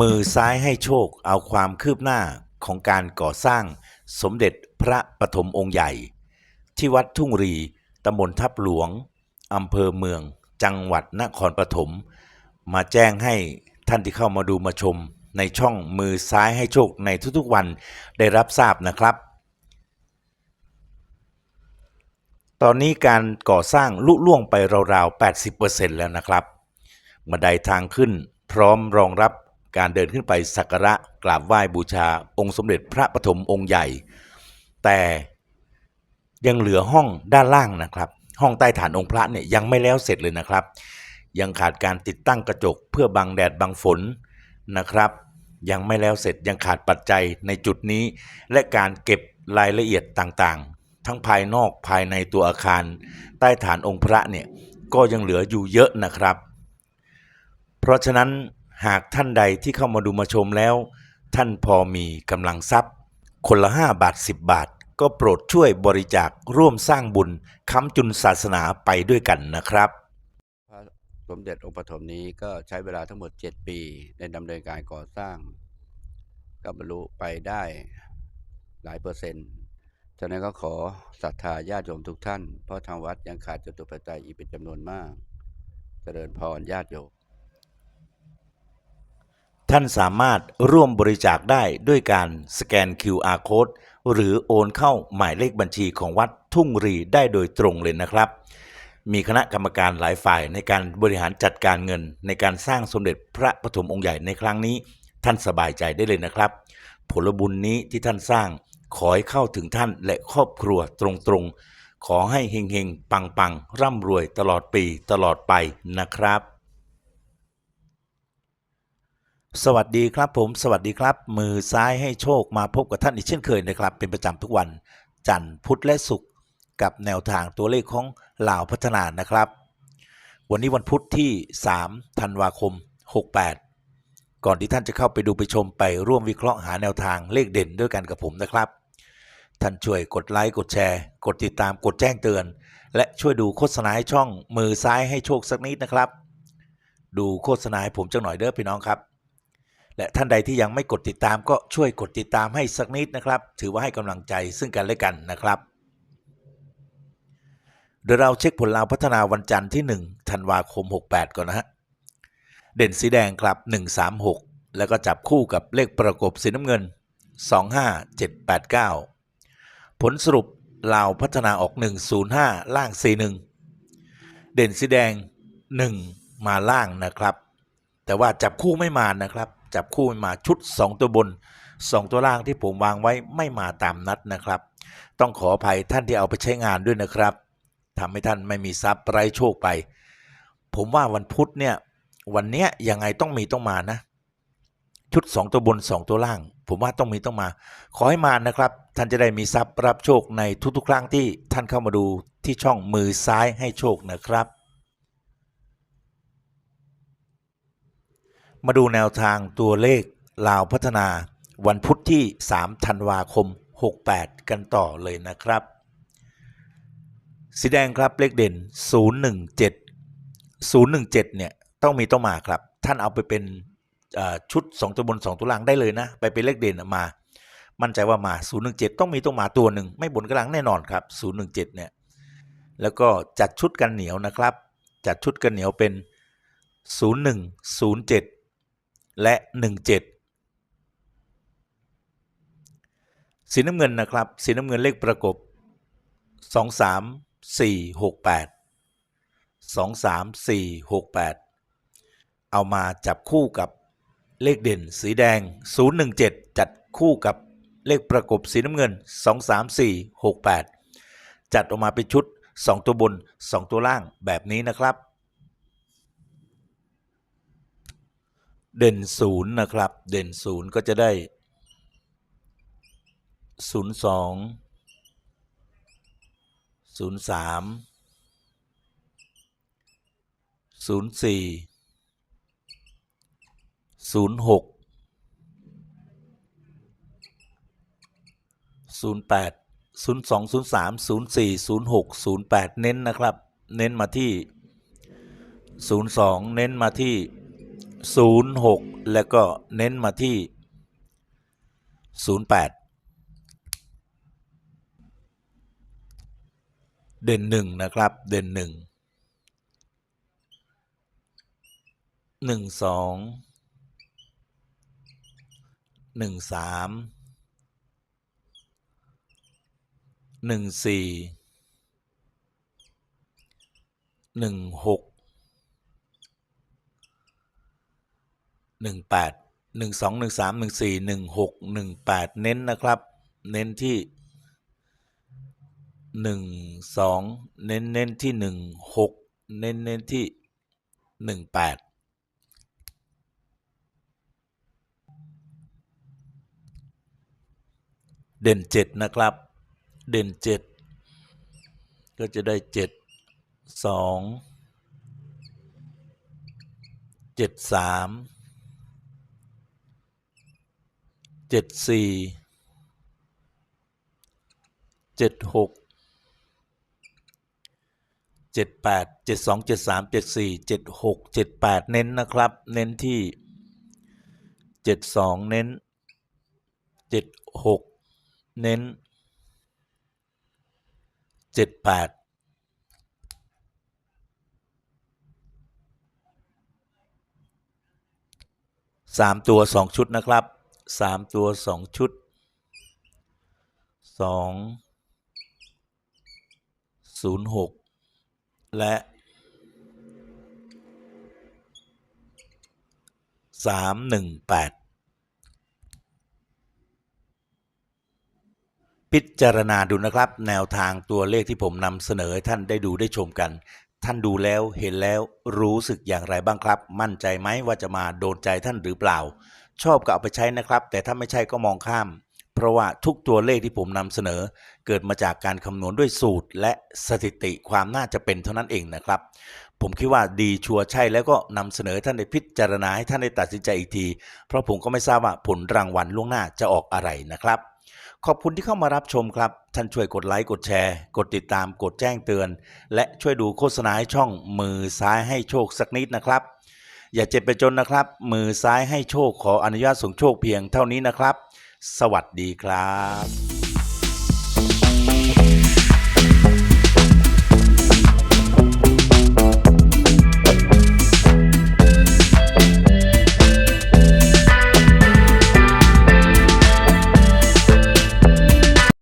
มือซ้ายให้โชคเอาความคืบหน้าของการก่อสร้างสมเด็จพระปฐมองค์ใหญ่ ที่วัดทุ่งรีตำบลทับหลวงอำเภอเมือง จังหวัดนครปฐมมาแจ้งให้ท่านที่เข้ามาดูมาชมในช่องมือซ้ายให้โชคในทุกๆวันได้รับทราบนะครับ ตอนนี้การก่อสร้างลุล่วงไปราวๆ 80%แล้วนะครับบันไดทางขึ้นพร้อมรองรับ การเดินขึ้นไปสักการะกราบไหว้บูชาองค์สมเด็จพระปฐมองค์ใหญ่ แต่ยังเหลือห้องด้านล่างนะครับ ห้องใต้ฐานองค์พระเนี่ยยังไม่แล้วเสร็จเลยนะครับ ยังขาดการติดตั้งกระจกเพื่อบังแดดบังฝนนะครับ ยังไม่แล้วเสร็จยังขาดปัจจัยในจุดนี้ และการเก็บรายละเอียดต่างๆ ทั้งภายนอกภายในตัวอาคาร ใต้ฐานองค์พระเนี่ยก็ยังเหลืออยู่เยอะนะครับ เพราะฉะนั้น หากท่านใดที่เข้ามาดูมาชมแล้ว ท่านพอมีกำลังทรัพย์ คนละ 5 บาท 10 บาท ก็โปรดช่วยบริจาคร่วมสร้างบุญค้ำจุนศาสนาไปด้วยกันนะครับ พระสมเด็จองค์ปฐมนี้ก็ใช้เวลาทั้งหมด 7 ปีในดำเนินการก่อสร้าง ก็บรรลุไปได้หลายเปอร์เซ็นต์ฉะนั้นก็ขอศรัทธาญาติโยมทุกท่าน เพราะทางวัดยังขาดจตุปัจจัยอีกเป็นจำนวนมาก เจริญพรญาติโยม ท่านสามารถร่วมบริจาคได้ด้วยการสแกน QR Code หรือโอนเข้าหมายเลขบัญชีของวัดทุ่งรีได้โดยตรงเลยนะครับ มีคณะกรรมการหลายฝ่ายในการบริหารจัดการเงิน ในการสร้างสมเด็จพระปฐมองค์ใหญ่ในครั้งนี้ ท่านสบายใจได้เลยนะครับ ผลบุญนี้ที่ท่านสร้างขอให้เข้าถึงท่านและครอบครัวตรงๆ ขอให้เฮงๆ ปังๆ ร่ำรวยตลอดปีตลอดไปนะครับ สวัสดีครับผมสวัสดีครับ มือซ้ายให้โชคมาพบกับท่านอีกเช่นเคยนะครับ เป็นประจำทุกวันจันทร์พุธและศุกร์กับแนวทางตัวเลขของลาวพัฒนานะครับ วันนี้วันพุธที่ 3 ธันวาคม 68 ก่อนที่ท่านจะเข้าไปดูไปชมไปร่วมวิเคราะห์หาแนวทางเลขเด่นด้วยกันกับผมนะครับ ท่านช่วยกดไลค์กดแชร์ กดติดตามกดแจ้งเตือน และช่วยดูโฆษณาให้ช่องมือซ้ายให้โชคสักนิดนะครับ ดูโฆษณาให้ผมจังหน่อยเด้อพี่น้องครับ และท่านใดที่ยังไม่กดติดตามก็ช่วยกดติดตามให้สักนิดนะครับ ถือว่าให้กำลังใจซึ่งกันและกันนะครับเดี๋ยวเราเช็คผลลาวพัฒนาวันจันทร์ที่1ธันวาคม 68 ก่อนนะฮะ เด่นสีแดงครับ 136 แล้วก็จับคู่กับเลขประกบสีน้ำเงิน 25789 ผลสรุปลาวพัฒนาออก 105 ล่าง 41 เด่นสีแดง 1 มาล่างนะครับ แต่ว่าจับคู่ไม่มานะครับ จับคู่มมาชุด 2 ตัวบน 2 ตัวล่างที่ผมวางไว้ไม่มาตามนัดนะครับ ต้องขออภัยท่านที่เอาไปใช้งานด้วยนะครับทำให้ท่านไม่มีทรัพย์ไร้โชคไป ผมว่าวันพุธเนี่ยวันเนี้ยยังไงต้องมีต้องมานะ ชุด 2 ตัวบน 2 ตัวล่าง ผมว่าต้องมีต้องมา ขอให้มานะครับ ท่านจะได้มีทรัพย์รับโชคในทุกๆ ครั้งที่ท่านเข้ามาดูที่ช่องมือซ้ายให้โชคนะครับ มาดูแนวทางตัวเลขลาวพัฒนา วันพุธที่ 3 ธันวาคม 68 กันต่อเลยนะครับ สีแดงครับเลขเด่น 017 017 เนี่ย ต้องมีต้องมาครับ ท่านเอาไปเป็นชุด 2 ตัวบน 2 ตัวล่างได้เลยนะ ไปเป็นเลขเด่นมา มั่นใจว่ามา 017 ต้องมีต้องมาตัวหนึ่ง ไม่บนกลางแน่นอนครับ 017 เนี่ย แล้วก็จัดชุดกันเหนียวนะครับ จัดชุดกันเหนียวเป็น 01 07 และ 17 สีน้ำเงินนะครับ สีน้ำเงินเลขประกบ 2 3 4 6 8 2 3 4 6 8 เอามาจับคู่กับเลขเด่นสีแดง 017 จัดคู่กับเลขประกบสีน้ำเงิน 2 3 4 6 8 จัดออกมาเป็นชุด 2 ตัวบน 2 ตัวล่างแบบนี้นะครับ เด่นศูนย์นะครับ เด่นศูนย์ก็จะได้ศูนย์สองศูนย์สามศูนย์สี่ศูนย์หกศูนย์แปดศูนย์สองศูนย์สามศูนย์สี่ศูนย์หกศูนย์แปดเน้นนะครับ เน้นมาที่ศูนย์สองเน้นมาที่ ศูนย์หกแล้วก็เน้นมาที่ 08 เด่นหนึ่งนะครับ เด่นหนึ่งหนึ่งสอง 18 12 13 14 16 18 เน้นนะครับ เน้นที่ 1 2 เน้นเน้นที่ 1 6 เน้นเน้นที่ 18เด่น 7 นะครับ เด่น 7 ก็จะได้ 7 2 7 3 เจ็ดสี่เจ็ดหกเจ็ดแปดเจ็ดสองเจ็ดสามเจ็ดสี่เจ็ดหกเจ็ดแปดเน้นนะครับ เน้นที่เจ็ดสองเน้นเจ็ดหกเน้นเจ็ดแปดสามตัวสองชุดนะครับ สามตัวสองชุดสองศูนย์หกและสามหนึ่งแปดพิจารณาดูนะครับ แนวทางตัวเลขที่ผมนำเสนอให้ท่านได้ดูได้ชมกัน ท่านดูแล้วเห็นแล้วรู้สึกอย่างไรบ้างครับ มั่นใจไหมว่าจะมาโดนใจท่านหรือเปล่า ชอบก็เอาไปใช้นะครับ แต่ถ้าไม่ใช่ก็มองข้าม เพราะว่าทุกตัวเลขที่ผมนำเสนอ เกิดมาจากการคำนวณด้วยสูตร และสถิติความน่าจะเป็นเท่านั้นเองนะครับ ผมคิดว่าดีชัวร์ใช่แล้วก็นำเสนอท่านได้พิจารณาให้ท่านได้ตัดสินใจอีกที เพราะผมก็ไม่ทราบว่าผลรางวัลล่วงหน้าจะออกอะไรนะครับขอบคุณที่เข้ามารับชมครับ ท่านช่วยกดไลค์กดแชร์ กดติดตามกดแจ้งเตือน และช่วยดูโฆษณาให้ช่องมือซ้ายให้โชคสักนิดนะครับ อย่าเจ็บไปจนนะครับ มือซ้ายให้โชคขออนุญาตส่งโชคเพียงเท่านี้นะครับ สวัสดีครับ